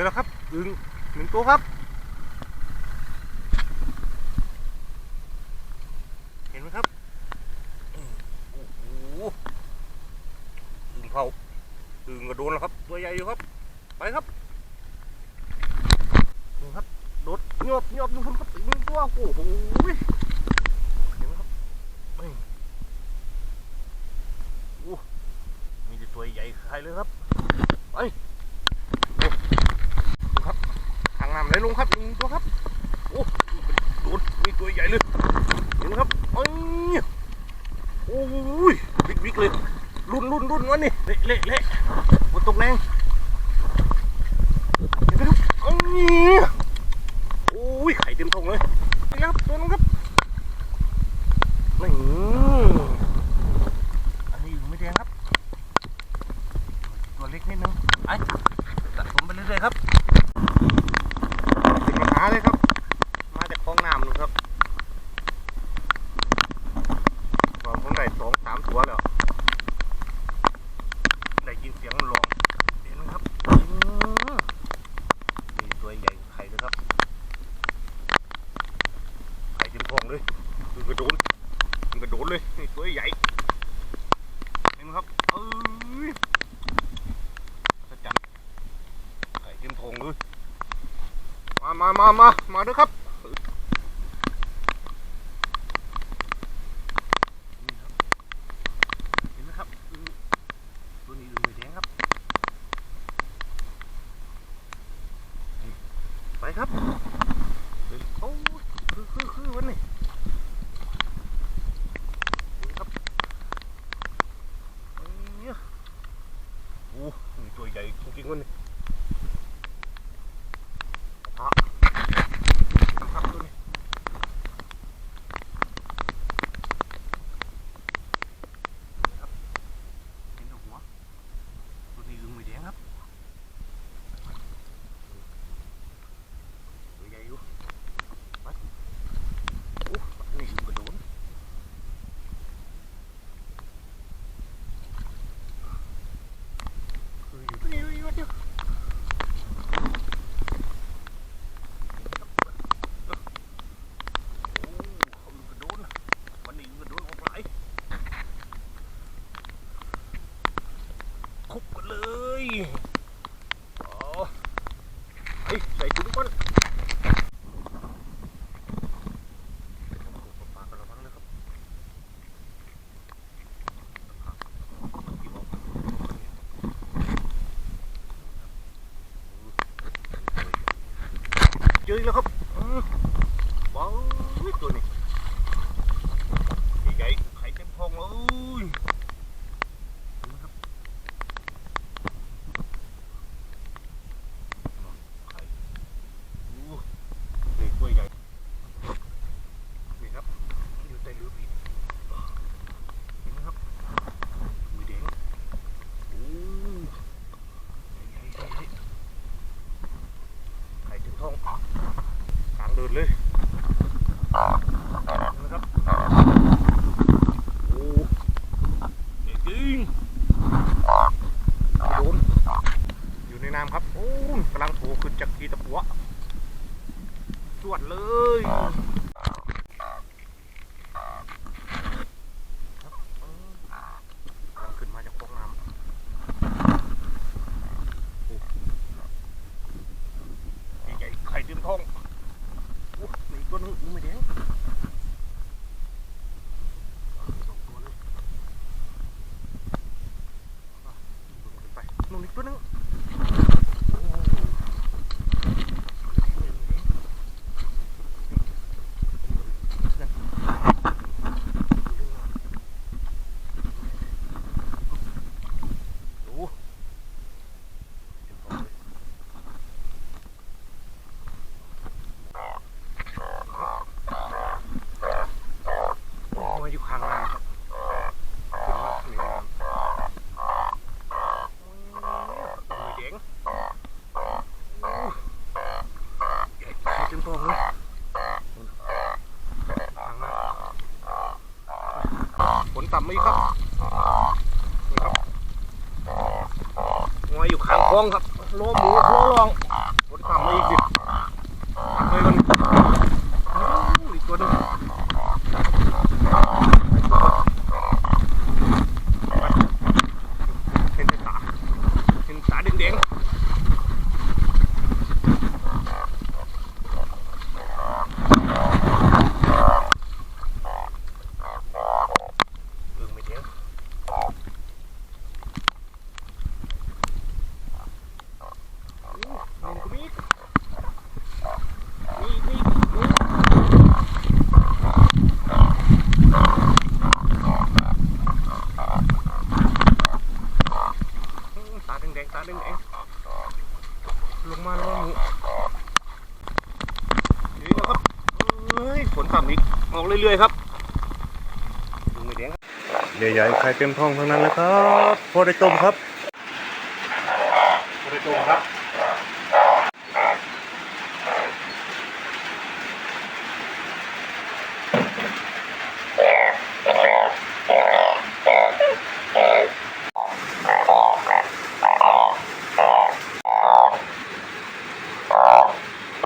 อแล้วครับอึงหนึ่งตัวครับ เห็นไหมครับโอ้โหอึงเผาอึงก็โดนแล้วครับ ตัวใหญ่อยู่ครับ ไปครับนี่ครับโดดยอบยอบดูครับอีกหนึ่งตัวโอ้โหเห็นไหมครับโอ้มีแต่ตัวใหญ่ใครเลยครับไปโอ้ดูครับทางน้ำไห ลงครับอีกหนึ่งตัวครับโอ้โดดมีตัวใหญ่เลยเห็นไหมครับเอ้ยโอ้ยบิ๊กบิ๊กเลยรุ่นรุ่นรุ่นวันนี้เละเละเละฝนตกแรงเห็นไหมครับอ้ยโอ้ยไข่เต็มท้องเลยไปแล้วครับตัวนึงครับนี่อันนี้อยู่ไม่แดงครับ ตัวเล็กนิดนึงไอ้สะสมไปเรื่อยๆครับเป็นมาหาเลยครับ มาจากคลองน้ำนู่นครับ ตอนผมได้สองสามตัวแล้ว ได้ยินเสียงมันร้องเห็นไหมครับอื้อนี่ตัวใหญ่กว่าไข่เลยครับ ไข่เต็มท้องเลยคือกระโดนคือกระโดนเลยตัวใหญ่เห็นไหมครับเอ้ยสะจัดไข่เต็มทงเลยมามามามามาด้วยครับเห็นไหมครับตัวนี้อึ่งไม่แดงครับไปครับเฮ้ยโอ้ยคือคือคือวันนี้นี่ครับเนี่ยโอ้นี่ตัวใหญ่จริงๆวันนี้พระครับตัวนี้ เห็นแต่หัวตัวนี้อึงไม่แดงครับตัวใหญ่อยู่ไปโอ้นี่อึงกระโดนคืออยู่ตัวนี้อยู่ตัวเดียวโอ้เขาอึงกระโดนวันนี้อึงกระโดนออกหลาย คุบกันเลยอ๋อ เฮ้ใส่ก่อนปลากครับเจออีกแล้วครับว้าวตัวนี้ใหญ่ๆไข่เต็มท้องเลยเห็นไหมครับ ไข่อู้นี่ตัวใหญ่ นี่ครับ อยู่ใต้รูปอีกเห็นไหมครับมือแดงอู้ใหญ่ใหญ่ใหญ่ไข่ถึงท้องกลางเดินเลยนะครับโอ้ใหญ่จริงโดนอยู่ในน้ำครับโอ้กำลังโผล่ขึ้นจากกีตะปัวสวดเลยครับเออกำลังขึ้นมาจากฟองน้ำโอ้ใหญ่ๆไข่เต็มท้องโอ้นี่ตัวนึงอุ้ยไม่แดงสองตัวเลยอะ ไปนู่นอีกตัวนึง มาอยู่ข้างล่างครับขึ้นมาหนีน้ำมือเจ๋งใหญ่จนพอเลยข้างล่างฝนต่ำไหมครับนี่ครับงอยอยู่ข้างคลองครับล้อหมูล้อรอง ตาแดงๆตาแดงๆลงมาแล้วหมูนี่นะครับเฮ้ยฝนต่ำอีกออกเรื่อยๆครับดูไม่แดงใหญ่ๆใครเต็มท้องทั้งนั้นนะครับพอได้ต้มครับพอได้ต้มครับ